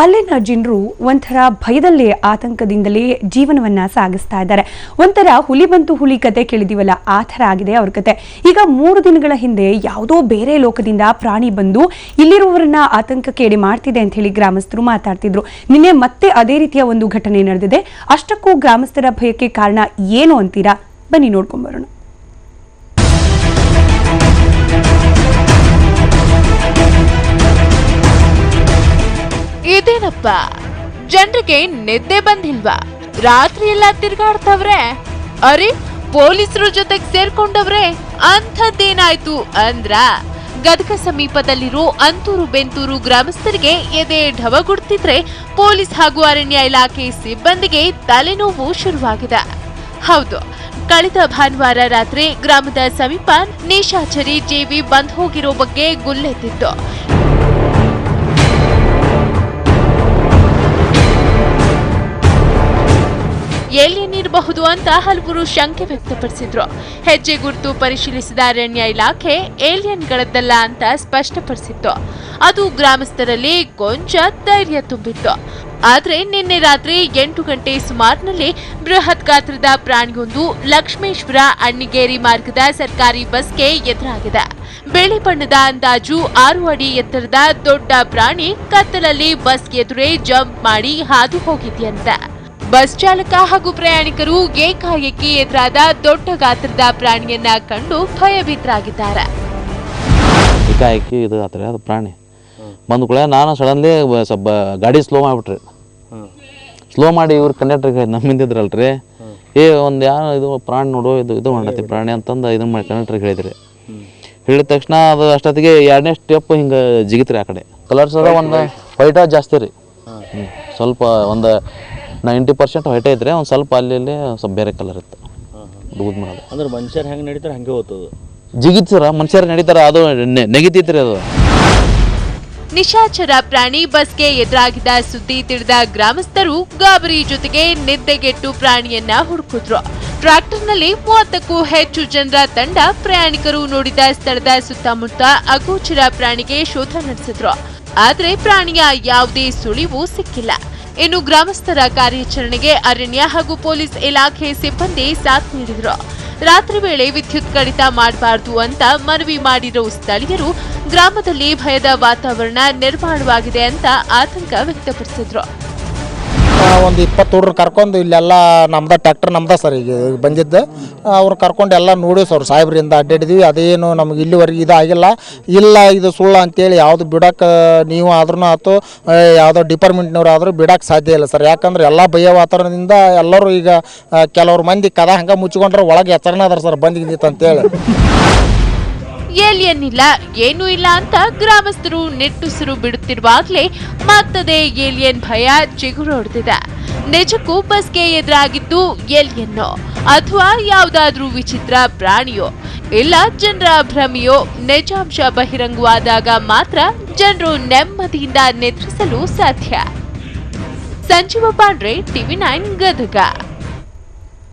ಅಲ್ಲಿನ ಜನರು ಒಂಥರ ಭಯದಲ್ಲೇ ಆತಂಕದಿಂದಲೇ ಜೀವನವನ್ನ ಸಾಗಿಸ್ತಾ ಇದ್ದಾರೆ. ಒಂಥರ ಹುಲಿ ಬಂತು ಹುಲಿ ಕತೆ ಕೇಳಿದೀವಲ್ಲ, ಆ ಥರ ಆಗಿದೆ ಅವ್ರ ಕತೆ. ಈಗ ಮೂರು ದಿನಗಳ ಹಿಂದೆ ಯಾವುದೋ ಬೇರೆ ಲೋಕದಿಂದ ಪ್ರಾಣಿ ಬಂದು ಇಲ್ಲಿರುವವರನ್ನ ಆತಂಕ ಕೇಳಿ ಮಾಡ್ತಿದೆ ಅಂತ ಹೇಳಿ ಗ್ರಾಮಸ್ಥರು ಮಾತಾಡ್ತಿದ್ರು. ನಿನ್ನೆ ಮತ್ತೆ ಅದೇ ರೀತಿಯ ಒಂದು ಘಟನೆ ನಡೆದಿದೆ. ಅಷ್ಟಕ್ಕೂ ಗ್ರಾಮಸ್ಥರ ಭಯಕ್ಕೆ ಕಾರಣ ಏನು ಅಂತೀರಾ? ಬನ್ನಿ ನೋಡ್ಕೊಂಬರೋಣ ಇದೇನಪ್ಪ? ಜನರಿಗೆ ನಿದ್ದೆ ಬಂದಿಲ್ವಾ? ರಾತ್ರಿ ಎಲ್ಲ ತಿರ್ಗಾಡ್ತವ್ರೆ? ಅರೆ, ಪೊಲೀಸರು ಜೊತೆಗೆ ಸೇರ್ಕೊಂಡವ್ರೆ ಅಂಥದ್ದೇನಾಯ್ತು ಅಂದ್ರ? ಗದಗ ಸಮೀಪದಲ್ಲಿರೋ ಅಂತೂರು ಬೆಂತೂರು ಗ್ರಾಮಸ್ಥರಿಗೆ ಎದೆ ಢವಗುಡ್ತಿದ್ರೆ ಪೊಲೀಸ್ ಹಾಗೂ ಅರಣ್ಯ ಇಲಾಖೆ ಸಿಬ್ಬಂದಿಗೆ ತಲೆನೋವು ಶುರುವಾಗಿದೆ. ಹೌದು, ಕಳೆದ ಭಾನುವಾರ ರಾತ್ರಿ ಗ್ರಾಮದ ಸಮೀಪ ನಿಶಾಚರಿ ಜೇವಿ ಬಂದ್ ಹೋಗಿರೋ ಬಗ್ಗೆ ಗುಲ್ಲೆತ್ತಿತ್ತು. ಏಲಿಯನ್ ಇರಬಹುದು ಅಂತ ಹಲವರು ಶಂಕೆ ವ್ಯಕ್ತಪಡಿಸಿದ್ರು. ಹೆಜ್ಜೆ ಗುರುತು ಪರಿಶೀಲಿಸಿದ ಅರಣ್ಯ ಇಲಾಖೆ ಏಲಿಯನ್ಗಳದ್ದಲ್ಲ ಅಂತ ಸ್ಪಷ್ಟಪಡಿಸಿತ್ತು. ಅದು ಗ್ರಾಮಸ್ಥರಲ್ಲಿ ಕೊಂಚ ಧೈರ್ಯ ತುಂಬಿತ್ತು. ಆದರೆ ನಿನ್ನೆ ರಾತ್ರಿ ಎಂಟು ಗಂಟೆ ಸುಮಾರಿನಲ್ಲಿ ಬೃಹತ್ ಗಾತ್ರದ ಪ್ರಾಣಿಯೊಂದು ಲಕ್ಷ್ಮೇಶ್ವರ ಅಣ್ಣಿಗೇರಿ ಮಾರ್ಗದ ಸರ್ಕಾರಿ ಬಸ್ಗೆ ಎದುರಾಗಿದೆ. ಬಿಳಿ ಬಣ್ಣದ ಅಂದಾಜು ಆರು ಅಡಿ ಎತ್ತರದ ದೊಡ್ಡ ಪ್ರಾಣಿ ಕತ್ತಲಲ್ಲಿ ಬಸ್ ಎದುರೇ ಜಂಪ್ ಮಾಡಿ ಹಾದು ಹೋಗಿದೆಯಂತೆ. ಬಸ್ ಚಾಲಕ ಹಾಗೂ ಪ್ರಯಾಣಿಕರು ಏಕಾಏಕಿ ಎದುರಾದ ದೊಡ್ಡ ಗಾತ್ರದ ಪ್ರಾಣಿಯನ್ನ ಕಂಡು ಭಯಭೀತರಾಗಿದ್ದಾರೆ. ಏಕಾಏಕಿ ಇದು ಅದು ಪ್ರಾಣಿ. ಬಂದ ಕೂಡ ನಾನು ಸಡನ್ಲಿ ಸ್ವಲ್ಪ ಗಾಡಿ ಸ್ಲೋ ಮಾಡಿಬಿಟ್ರಿ. ಸ್ಲೋ ಮಾಡಿ ಇವ್ರು ಕಂಡಕ್ಟ್ರಿಗೆ ನಮ್ಮಿಂದಿದ್ರಲ್ರಿ ಏ, ಒಂದು ಯಾರು ಇದು ಪ್ರಾಣಿ ನೋಡು, ಇದು ಇದು ಮಾಡತ್ತಿ ಪ್ರಾಣಿ ಅಂತಂದು ಇದನ್ನ ಮಾಡಿ ಕಂಡಕ್ಟ್ರಿಗೆ ಹೇಳಿದ್ರಿ. ಹೇಳಿದ ತಕ್ಷಣ ಅದು ಅಷ್ಟೊತ್ತಿಗೆ ಎರಡನೇ ಸ್ಟೆಪ್ ಹಿಂಗೆ ಜಿಗಿತ್ರಿ ಆ ಕಡೆ. ಕಲರ್ಸ್ ಅದ ಒಂದು ವೈಟ ಜಾಸ್ತಿ ರೀ. ಸ್ವಲ್ಪ ಒಂದು ನೈಂಟಿ ಪರ್ಸೆಂಟ್ ವೈಟ್ ಇದ್ರೆ ಒಂದು ಸ್ವಲ್ಪ ಅಲ್ಲಿ ಇಲ್ಲಿ ಸ್ವಲ್ಪ ಬೇರೆ ಕಲರ್ ಇತ್ತು ದೂದ್ ಮಾಡೋದು. ಅಂದ್ರೆ ಮನುಷ್ಯರು ಹೆಂಗೆ ನಡೀತಾರೆ ಹಂಗೆ ಓದ್ತದ ಜಿಗಿತ್ ಸರ ಮನುಷ್ಯರು ನಡೀತಾರ ಅದು ನೆ- ನೆಗಿತೈತ್ರಿ ಅದು. ನಿಶಾಚರ ಪ್ರಾಣಿ ಬಸ್ಗೆ ಎದುರಾಗಿದ್ದ ಸುದ್ದಿ ತಿಳಿದ ಗ್ರಾಮಸ್ಥರು ಗಾಬರಿ ಜೊತೆಗೆ ನಿದ್ದೆಗೆಟ್ಟು ಪ್ರಾಣಿಯನ್ನ ಹುಡುಕಿದ್ರು. ಟ್ರಾಕ್ಟರ್ನಲ್ಲಿ ಮೂವತ್ತಕ್ಕೂ ಹೆಚ್ಚು ಜನರ ತಂಡ ಪ್ರಯಾಣಿಕರು ನೋಡಿದ ಸ್ಥಳದ ಸುತ್ತಮುತ್ತ ಅಗೋಚರ ಪ್ರಾಣಿಗೆ ಶೋಧ ನಡೆಸಿದ್ರು. ಆದ್ರೆ ಪ್ರಾಣಿಯ ಯಾವುದೇ ಸುಳಿವು ಸಿಕ್ಕಿಲ್ಲ. ಇನ್ನು ಗ್ರಾಮಸ್ಥರ ಕಾರ್ಯಾಚರಣೆಗೆ ಅರಣ್ಯ ಹಾಗೂ ಪೊಲೀಸ್ ಇಲಾಖೆ ಸಿಬ್ಬಂದಿ ಸಾಥ್ ನೀಡಿದರು. ರಾತ್ರಿ ವೇಳೆ ವಿದ್ಯುತ್ ಕಡಿತ ಮಾಡಬಾರದು ಅಂತ ಮನವಿ ಮಾಡಿರೋ ಸ್ಥಳೀಯರು ಗ್ರಾಮದಲ್ಲಿ ಭಯದ ವಾತಾವರಣ ನಿರ್ಮಾಣವಾಗಿದೆ ಅಂತ ಆತಂಕ ವ್ಯಕ್ತಪಡಿಸಿದ್ರು. ಒಂದು ಇಪ್ಪತ್ತು ಹುಡ್ರು ಕರ್ಕೊಂಡು ಇಲ್ಲೆಲ್ಲ ನಮ್ದ ಟ್ಯಾಕ್ಟರ್ ನಮ್ದ ಸರ್ ಈಗ ಬಂದಿದ್ದು. ಅವ್ರು ಕರ್ಕೊಂಡು ಎಲ್ಲ ನೋಡಿ ಸರ್ ಸಾಹೇಬ್ರಿಂದ ಅಡ್ಡಾಡಿದ್ವಿ. ಅದೇನು ನಮ್ಗೆ ಇಲ್ಲಿವರೆಗೆ ಇದು ಆಗಿಲ್ಲ. ಇಲ್ಲ ಇದು ಸುಳ್ಳು ಅಂತೇಳಿ ಯಾವುದು ಬಿಡಕ್ಕೆ ನೀವು ಆದ್ರೂ ಆಯ್ತು ಯಾವುದೋ ಡಿಪಾರ್ಟ್ಮೆಂಟ್ನವ್ರು ಆದರೂ ಬಿಡೋಕೆ ಸಾಧ್ಯ ಇಲ್ಲ ಸರ್. ಯಾಕಂದ್ರೆ ಎಲ್ಲ ಭಯ ವಾತಾವರಣದಿಂದ ಎಲ್ಲರೂ ಈಗ ಕೆಲವ್ರು ಮಂದಿ ಕದ ಹಂಗೆ ಮುಚ್ಕೊಂಡ್ರೆ ಒಳಗೆ ಎಚ್ಚರನ ಅದಾರ ಸರ್ ಬಂದಿದ್ದಿತ್ತು ಅಂತೇಳಿ. ಏಲಿಯನ್ ಇಲ್ಲ ಏನೂ ಇಲ್ಲ ಅಂತ ಗ್ರಾಮಸ್ಥರು ನೆಟ್ಟುಸಿರು ಬಿಡುತ್ತಿರುವಾಗಲೇ ಮತ್ತದೆ ಏಲಿಯನ್ ಭಯ ಚಿಗುರೊಡೆದಿದೆ ನಿಜಕ್ಕೂ ಬಸ್ಗೆ ಎದುರಾಗಿದ್ದು ಏಲಿಯನ್ನೋ, ಅಥವಾ ಯಾವುದಾದ್ರೂ ವಿಚಿತ್ರ ಪ್ರಾಣಿಯೋ, ಇಲ್ಲ ಜನರ ಭ್ರಮೆಯೋ ನಿಜಾಂಶ ಬಹಿರಂಗವಾದಾಗ ಮಾತ್ರ ಜನರು ನೆಮ್ಮದಿಯಿಂದ ನಿದ್ರಿಸಲು ಸಾಧ್ಯ. Sanjeeva Pandre, TV nine Gadag.